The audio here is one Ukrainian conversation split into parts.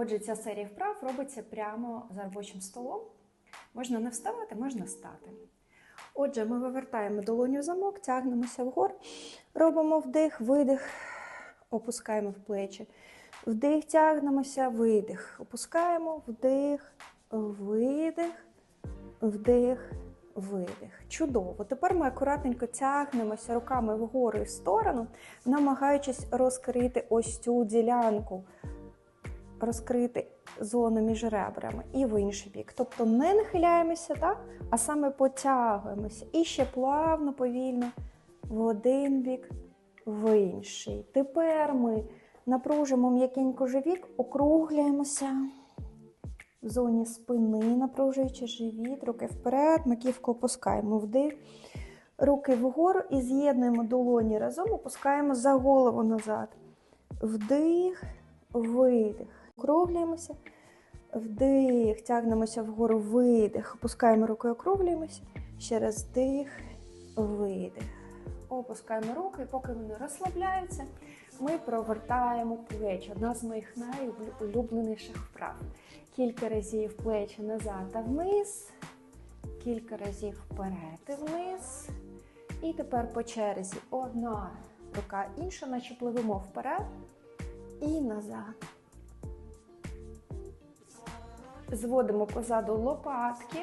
Отже, ця серія вправ робиться прямо за робочим столом. Можна не вставати, можна стати. Отже, ми вивертаємо долоню в замок, тягнемося вгору, робимо вдих, видих, опускаємо в плечі. Вдих, тягнемося, видих. Опускаємо, вдих, видих, вдих, видих. Чудово. Тепер ми акуратненько тягнемося руками вгору і в сторону, намагаючись розкрити ось цю ділянку, розкрити зону між ребрами і в інший бік. Тобто не нахиляємося, так? а саме потягуємося. І ще плавно, повільно в один бік, в інший. Тепер ми напружимо м'якенько живіт, округляємося в зоні спини, напружуючи живіт, руки вперед, маківку опускаємо вдих, руки вгору і з'єднуємо долоні разом, опускаємо за голову назад. Вдих, видих. Округлюємося. Вдих, тягнемося вгору, видих. Опускаємо руки, округлюємося. Ще раз вдих, видих. Опускаємо руки, і поки вони розслабляються, ми провертаємо плечі. Одна з моїх найулюбленіших вправ. Кілька разів плечі назад та вниз, кілька разів вперед і вниз. І тепер по черзі одна рука, інша, наче пливемо вперед і назад. Зводимо позаду лопатки,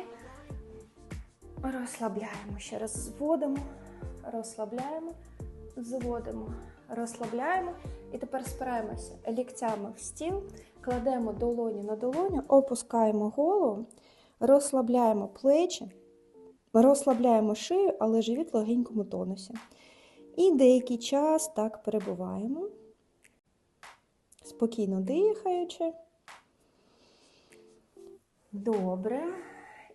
розслабляємо. Ще раз зводимо, розслабляємо, зводимо, розслабляємо. І тепер спираємося ліктями в стіл, кладемо долоні на долоню, опускаємо голову, розслабляємо плечі, розслабляємо шию, але живіт в легенькому тонусі. І деякий час так перебуваємо, спокійно дихаючи. Добре.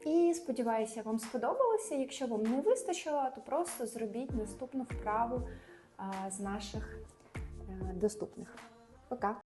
І сподіваюся, вам сподобалося. Якщо вам не вистачило, то просто зробіть наступну вправу з наших е, доступних. Пока!